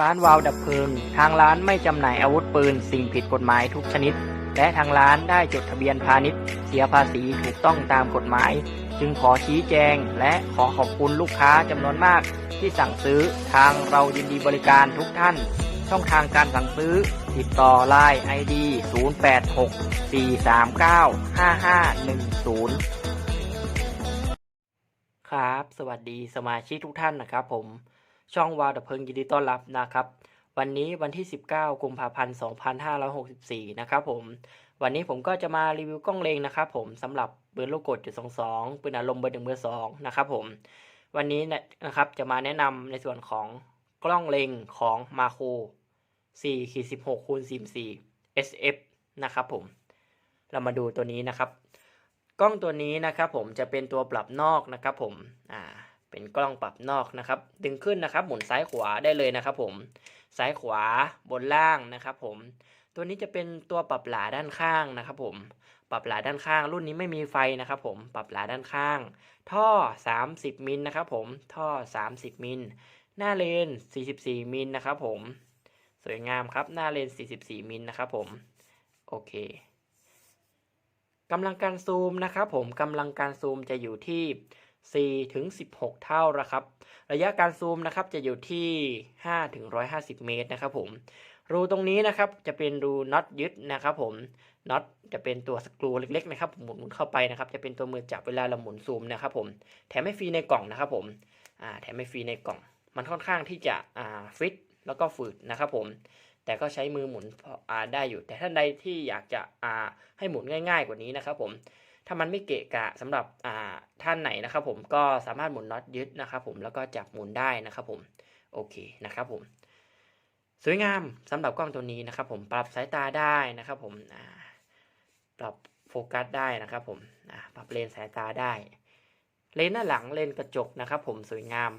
ร้านวาวดับเพลิง ทางร้านไม่จำหน่ายอาวุธปืน สิ่งผิดกฎหมายทุกชนิด และทางร้านได้จดทะเบียนพาณิชย์ เสียภาษีถูกต้องตามกฎหมาย จึงขอชี้แจง และขอขอบคุณลูกค้าจำนวนมาก ที่สั่งซื้อทางเรายินดีบริการทุกท่าน ช่องทางการสั่งซื้อ ติดต่อ Line ID 0864395510 ครับ สวัสดีสมาชิกทุกท่านนะครับผม ช่องวาวดับเพลิงยินดีต้อนรับนะครับ วันนี้วันที่ 19 กุมภาพันธ์ 2564 นะครับผม วันนี้ผมก็จะมารีวิวกล้องเลงนะครับผมสำหรับปืนลูกกดจุด22ปืนอารมณ์เบอร์หนึ่งเบอร์สองนะครับผม วันนี้นะครับจะมาแนะนำในส่วนของกล้องเลงของมาโค4ขีด16คูณ44 SF นะครับผม เรามาดูตัวนี้นะครับ กล้องตัวนี้นะครับผมจะเป็นตัวปรับนอกนะครับผม อ่า เป็นกล้องปรับนอกนะครับ ดึงขึ้นนะครับ หมุนซ้ายขวาได้เลยนะครับ ผม ซ้ายขวาบนล่างนะครับ ผม ตัวนี้จะเป็นตัวปรับหลาด้านข้างนะครับ ผม ปรับหลาด้านข้าง รุ่นนี้ไม่มีไฟนะครับ ผม ปรับหลาด้านข้าง ท่อ 30มิลนะครับ ผม ท่อ 30มิล หน้าเลน 44มิลนะครับ ผม สวยงามครับ หน้าเลน 44มิลนะครับ ผม โอเคกำลังการซูมนะครับ ผมกำลังการซูมจะอยู่ที่ 4ถึง16 เท่านะครับ ระยะการซูมนะครับจะอยู่ที่5ถึง150 เมตรนะครับผมรูตรงนี้นะครับจะเป็นรูน็อตยึดนะครับผมน็อตจะเป็นตัวสกรูเล็กๆนะครับหมุนเข้าไปนะครับจะเป็นตัวมือจับเวลาเราหมุนซูมนะครับผมแถมไม่ฟรีในกล่องนะครับผมอ่าแถมไม่ฟรีในกล่อง มันค่อนข้างที่จะอ่าฟิตแล้วก็ฝืดนะครับผมแต่ก็ใช้มือหมุนอ่าได้อยู่ แต่ท่านใดที่อยากจะอ่าให้หมุนง่าย ๆ กว่านี้นะครับผม ถ้ามันไม่เกะกะสำหรับอ่าท่านไหนนะครับผมก็สามารถหมุนน็อตยึดนะครับผมแล้วก็จับหมุนได้นะครับผมโอเคนะครับผมสวยงามสำหรับกล้องตัวนี้นะครับผมปรับสายตาได้นะครับผมปรับโฟกัสได้นะครับผมปรับเลนสายตาได้ เลนหน้าหลังเลนกระจกนะครับผมสวยงาม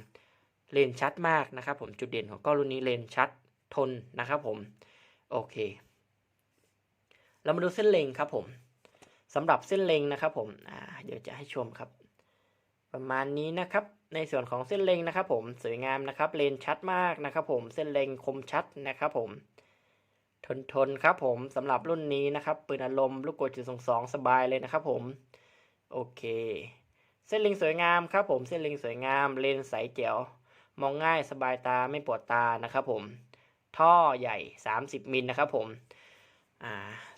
เลนชัดมากนะครับผมจุดเด่นของกล้องรุ่นนี้เลนชัดทนนะครับผมโอเค เรามาดูเส้นเล็งครับผม สำหรับเส้นเล็งนะครับผมเดี๋ยวจะให้ชมครับ ประมาณนี้นะครับ ในส่วนของเส้นเล็งนะครับ ผมสวยงามนะครับเลนชัดมากนะครับ ผมเส้นเล็งคมชัดนะครับผมทนทนครับผมสำหรับรุ่นนี้นะครับปืนอารมณ์ลูกกดจุดสองสองสบายเลยนะครับ ผมโอเค เส้นเล็งสวยงามครับ ผมเส้นเล็งสวยงามเลนใสแจ๋วมองง่ายสบายตาไม่ปวดตานะครับ ผมท่อใหญ่ 30มิลนะครับ ผม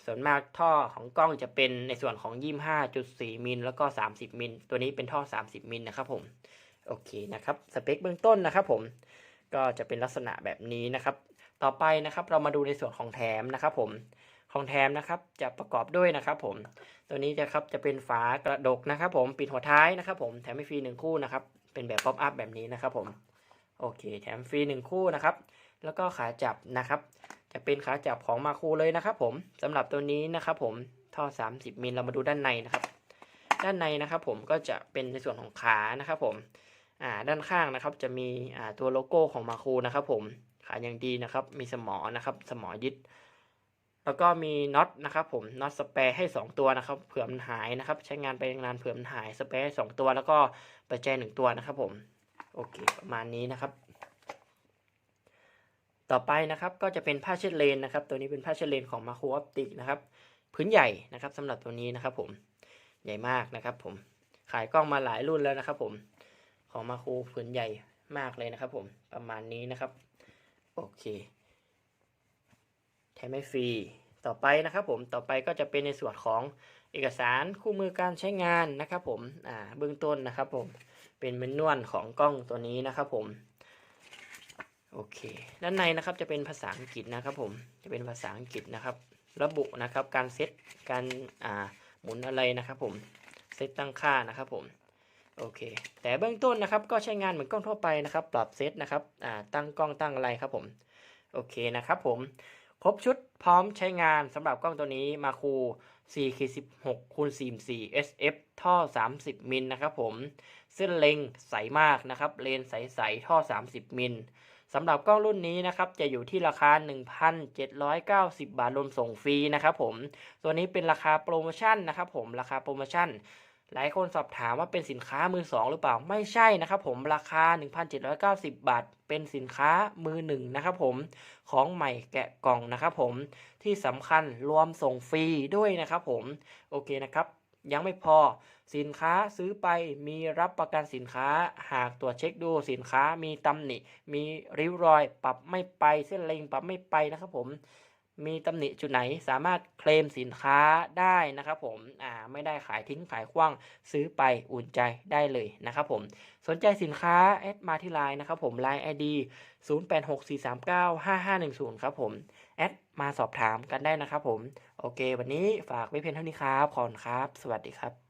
ส่วนมากท่อของกล้องจะเป็นในส่วนของ 25.4 มิลแล้วก็ 30 มิล ตัวนี้เป็นท่อ 30 มิลนะครับผม โอเคนะครับ สเปคเบื้องต้นนะครับผม ก็จะเป็นลักษณะแบบนี้นะครับ ต่อไปนะครับเรามาดูในส่วนของแถมนะครับผม ของแถมนะครับจะประกอบด้วยนะครับผม ตัวนี้จะครับจะเป็นฝากระดกนะครับผม ปิดหัวท้ายนะครับผม แถมฟรีหนึ่งคู่นะครับ เป็นแบบป๊อปอัพแบบนี้นะครับผม โอเค แถมฟรีหนึ่งคู่นะครับ แล้วก็ขาจับนะครับ จะเป็นขาจับของมาคูเลยนะครับผมสำหรับตัวนี้นะครับผมท่อ 30มิลเรามาดูด้านในนะครับ ด้านในนะครับผมก็จะเป็นในส่วนของขานะครับผมอ่าด้านข้างนะครับจะมีอ่าตัวโลโก้ของมาคูนะครับผมขาอย่างดีนะครับมีสมอนะครับสมอยึดแล้วก็มีน็อตนะครับผมน็อตสเปรย์ให้ 2 ตัวนะครับเผื่อมันหายนะครับ ใช้งานไปนานเผื่อมันหายสเปรย์ให้สองตัว แล้วก็ปัจจัยหนึ่งตัวนะครับผมโอเคประมาณนี้นะครับ ต่อไปนะครับก็จะเป็นผ้าเช็ดเลนนะครับ ตัวนี้เป็นผ้าเช็ดเลนของมาโคูออปติกนะครับพื้นใหญ่นะครับสำหรับตัวนี้นะครับผมใหญ่มากนะครับ ผมขายกล้องมาหลายรุ่นแล้วนะครับ ผมของมาโคูพื้นใหญ่มากเลยนะครับ ผมประมาณนี้นะครับโอเคแถมไม่ฟรีต่อไปนะครับ ผมต่อไปก็จะเป็นในส่วนของเอกสารคู่มือการใช้งานนะครับ ผมอ่าเบื้องต้นนะครับ ผมเป็นเมนวลของกล้องตัวนี้นะครับ ผม โอเค ด้านในนะครับจะเป็นภาษาอังกฤษนะครับผม จะเป็นภาษาอังกฤษนะครับ ระบุนะครับการเซตการอ่าหมุนอะไรนะครับผม เซตตั้งค่านะครับผม โอเค แต่เบื้องต้นนะครับก็ใช้งานเหมือนกล้องทั่วไปนะครับ ปรับเซตนะครับอ่าตั้งกล้องตั้งอะไรครับผม โอเคนะครับผม ครบชุดพร้อมใช้งานสำหรับกล้องตัวนี้มาคู4ขีด16คูณ44 SF ท่อ 30 มิลนะครับผม เส้นเล็งใสมากนะครับ เลนใสๆท่อ 30 มิล สำหรับกล้องรุ่นนี้นะครับจะอยู่ที่ราคา 1,790 บาทรวมส่งฟรีนะครับผม ตัวนี้เป็นราคาโปรโมชั่นนะครับผมราคาโปรโมชั่น หลายคนสอบถามว่าเป็นสินค้ามือสองหรือเปล่าไม่ใช่นะครับผมราคา 1,790 บาท เป็นสินค้ามือหนึ่งนะครับผมของใหม่แกะกล่องนะครับผมที่สำคัญรวมส่งฟรีด้วยนะครับผมโอเคนะครับ ยังไม่พอ สินค้าซื้อไปมีรับประกันสินค้า หากตรวจเช็คดูสินค้ามีตำหนิ มีริ้วรอย ปรับไม่ไปเส้นเล็งปรับไม่ไปนะครับผม มีตำหนิจุดไหนสามารถเคลมสินค้าได้นะครับผมอ่าไม่ได้ขายทิ้งขายคว้างซื้อไปอุ่นใจได้เลยนะครับผมสนใจสินค้าแอดมาที่ไลน์นะครับผม Line ID 0864395510 ครับผมแอดมาสอบถามกันได้นะครับผม โอเค วันนี้ฝากไว้เพียงเท่านี้ครับขอบคุณครับ สวัสดีครับ